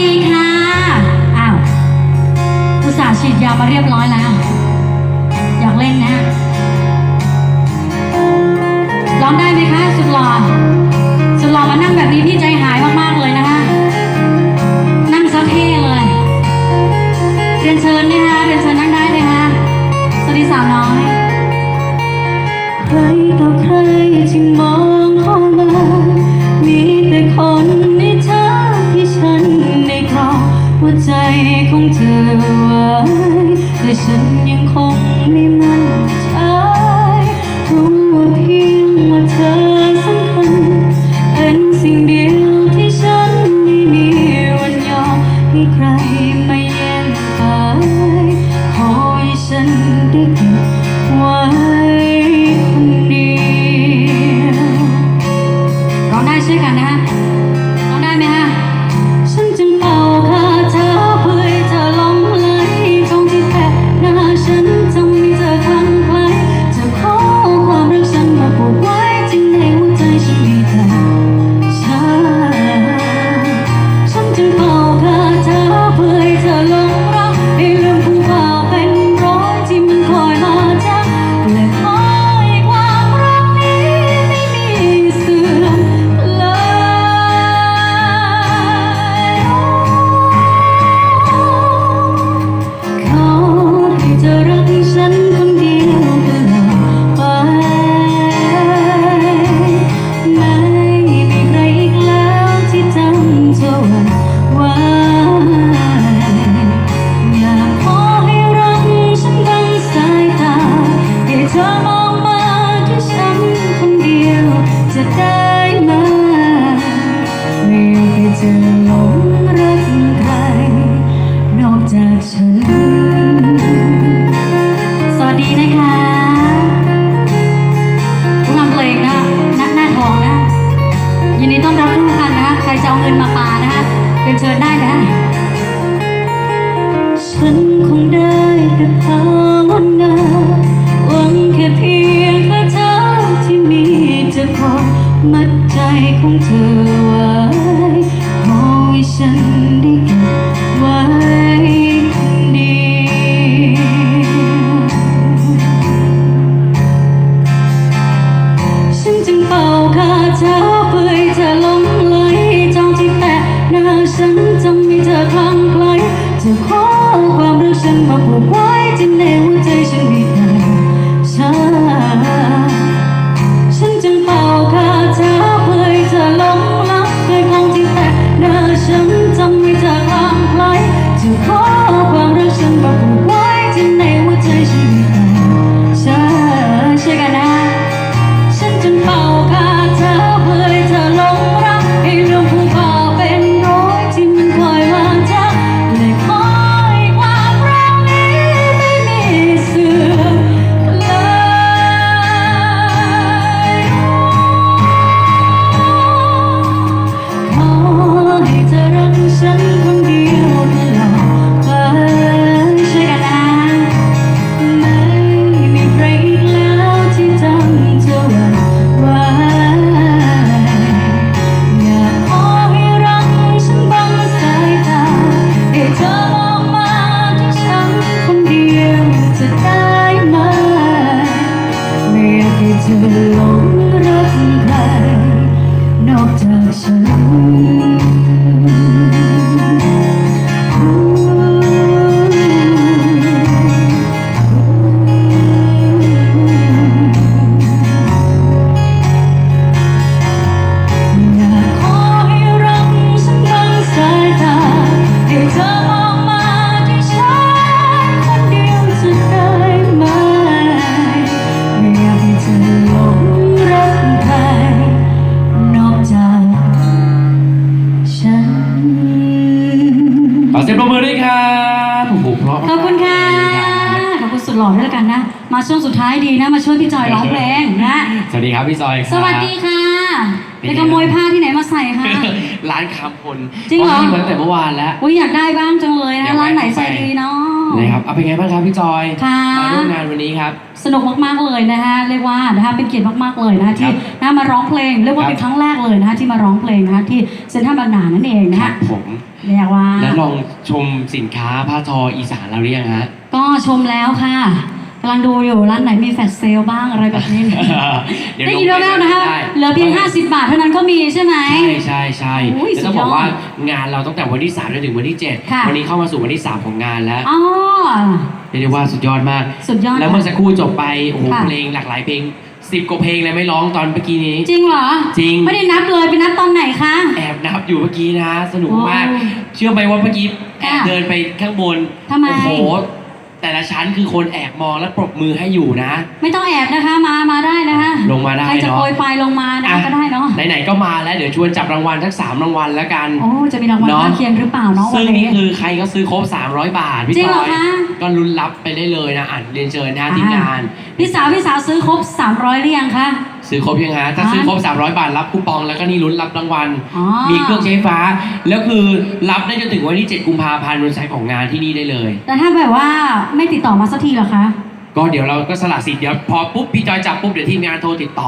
ดีค่ะ อ้าวอุตส่าห์ฉีดยามาเรียบร้อยแล้ว อยากเล่นนะ ร้องได้ไหมคะสุดหล่อสุดหล่อมานั่งแบบนี้พี่ใจหายมากๆเลยนะคะ นั่งซะเท่เลย เรียนเชิญนะคะเรียนเชิญนั่งได้เลยค่ะ สวัสดีสาวน้อย ใครต่อใครที่มองห้อง หัวใจของเธอไว้แต่ฉันยังคงไม่มั่นใจรู้ว่าเพียงว่าเธอสำคัญเป็นสิ่งเดียวที่ฉันไม่มีวันยอมให้ใครไม่แย่งไปขอให้ฉันได้เก็บไว้คนเดียวร้องได้ใช่วยกันนะ ของเธอไว้ขอให้ฉันได้ ขอความรักฉันมาผูกไว้ที่ในหัวใจฉันเชื่อเชื่อกันนะ ฉันจึเป่าคาเธอเพื่อเธอลงรักไอ้เรื่องผู้บ่าเป็นร้อยที่มันคยลาเธอเลยขอความรักนี้ไม่มีสื่อเลย ขอให้เธอรักฉัน อด้วยแล้วกันนะ มาช่วงสุดท้ายดีนะ มาช่วยพี่จอยร้องเพลงนะ สวัสดีครับพี่จอยสวัสดีค่ะ เป็นไง ไปขโมยผ้าที่ไหนมาใส่คะ ร้านคำพลจริงเหรอ พาะมีมาตั้แต่เมื่อวานแล้ว อุ้ยอยากได้บ้างจังเลยนะร้านไหนใส่ดีเนาะ นะครับเอาไปไงบ้างครับพี่จอยมาร่วมงานวันนี้ครับ สนุกมากๆเลยนะคะเรียกว่านะคะเป็นเกียรติมากๆเลยนะคะที่นะมาร้องเพลงเรียกว่าเป็นครั้งแรกเลยนะคะที่มาร้องเพลงนะคะที่เซ็นทรัลบางนานั่นเองนะคะผมเรียกว่าแล้วลองชมสินค้าผ้าทออีสานเราหรือยังฮะ ก็ชมแล้วค่ะ กำลังดูอยู่ร้านไหนมีแฟลชเซลบ้างอะไรแบบนี้ เดี๋ยวได้ลงยินไปแว่วๆนะคะได้ เหลือเพียง 50 บาทเท่านั้นก็มีใช่ไหม ใช่ใช่ใช่อุ้ยแล้วต้องสุดยอดบอกว่างานเราตั้งแต่วันที่3จนถึงวันที่ ค่ะ 7 วันนี้เข้ามาสู่วันที่ 3 ของงานแล้วอ๋อ เรียกได้ว่าสุดยอดมาก สุดยอด แล้วเมื่อสักครู่จบไปโอ้โหค่ะ เพลงหลากหลายเพลงสิบกว่าเพลงเลยไม่ร้องตอนเมื่อกี้นี้ จริงเหรอ จริง ไม่ได้นับเลยไปนับตอนไหนคะ แอบนับอยู่เมื่อกี้นะ สนุกมาก โอ้เชื่อไหมว่าเมื่อกี้แอบค่ะเดินไปข้างบนทำไม โอ้โห แต่ละชั้นคือคนแอบมองและปรบมือให้อยู่นะ ไม่ต้องแอบนะคะ มา มาได้นะคะลงมาได้ใครจะเนาะโปรยปลายลงมานะอะ ก็ได้เนาะ ไหนๆก็มาแล้วเดี๋ยวชวนจับรางวัลทั้งสามรางวัลแล้วกัน โอ้ จะมีรางวัลเนาะข้างเคียงหรือเปล่าเนาะวัซึ่นงนี่นี้คือใครก็ซื้อครบ 300 บาทพี่จริงเหรต้ออยคะ ก็ลุ้นรับไปได้เลยนะอ่านเรียนเชิญนะทีมงาน พี่สาวพี่สาวซื้อครบ 300หรือยังคะ ซื้อครบยังฮะถ้าอ่าซื้อครบ 300 บาทรับคูปองแล้วก็นี่ลุ้นรับรางวัล อ๋อ มีเครื่องใช้ไฟฟ้า แล้วคือรับได้จนถึงวันที่ 7 กุมภาพันธ์วันไซต์ของงานที่นี่ได้เลย แต่ถ้าแบบว่าไม่ติดต่อมาสักทีเหรอคะ ก็เดี๋ยวเราก็สละสิทธิ์เดี๋ยวพอปุ๊บพี่จอยจับปุ๊บเดี๋ยวทีมงานโทรติดต่อ